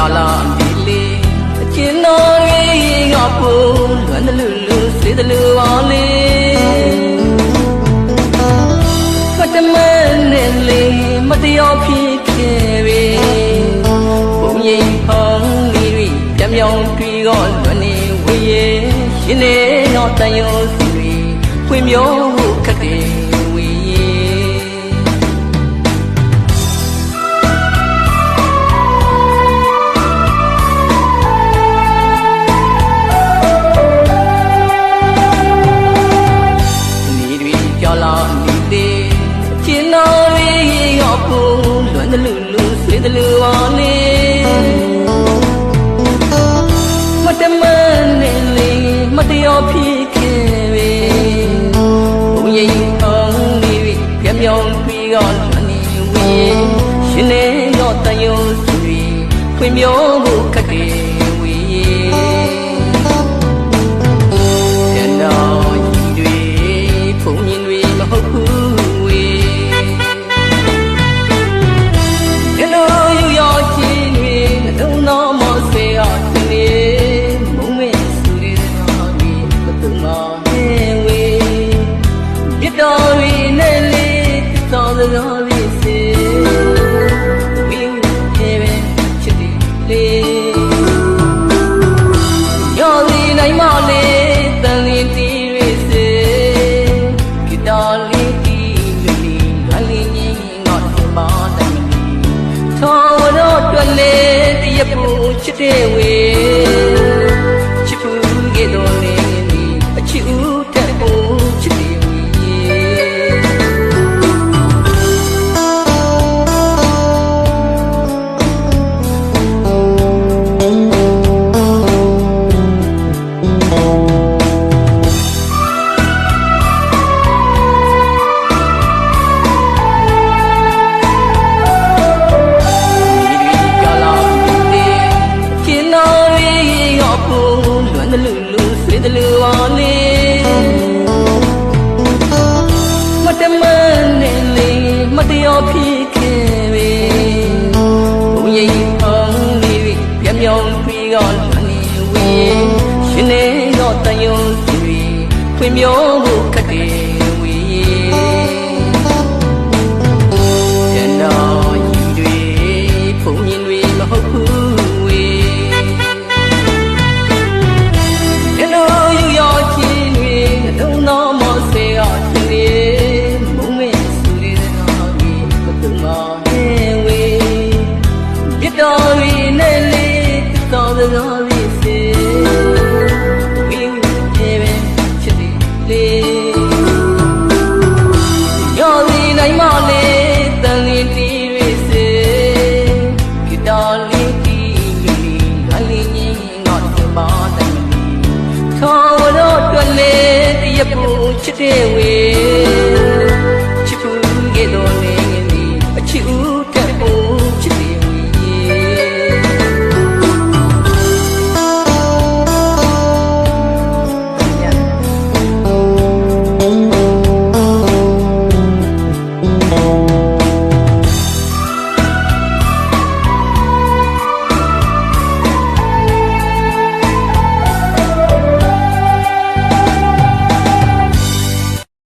ကြာလာဒီလေးအချင်းတော်ကြီးကဖို့လွမ်းတလူလူစေတလူပါလေဖတ်တမန်နဲ့လေမတရောဖြစ်ခဲ့ပြီဘုံရင်ဖောင်းလေးတွေပြမြောင်တွေတော့လွမ်းနေဝေးရဲ့ရှင်နေတော့တန်ရုံစီတွေဖွင့်ပြောဖို့ခက်တယ် ရောပုံလွန်တယ်လူလူဆွေးတယ်လူပါလေမတမနဲ့လေမတရားဖြစ်ခဲ့ပြီဘုံရင်အောင်နေပြီပြမြောင်ပြီးတော့လွန်နေဝေးရှင်နေတော့တန်ရုံစီတွေဖွင့်ပြောဖို့ခက်တယ် ချစ်တဲ့ဝေ ရောပုံလွန်တယ်လူလူဆွေးတယ်လူပါလေမတမနဲ့လေမတရားဖြစ်ခဲ့ပြီဘုံရင်အောင်လေးပြမြောင်ပြီးတော့လွန်နေဝေးရှင်နေတော့တန်ရုံစီတွေဖွင့်ပြောဖို့ခက်တယ် ချစ်တဲ့ဝေ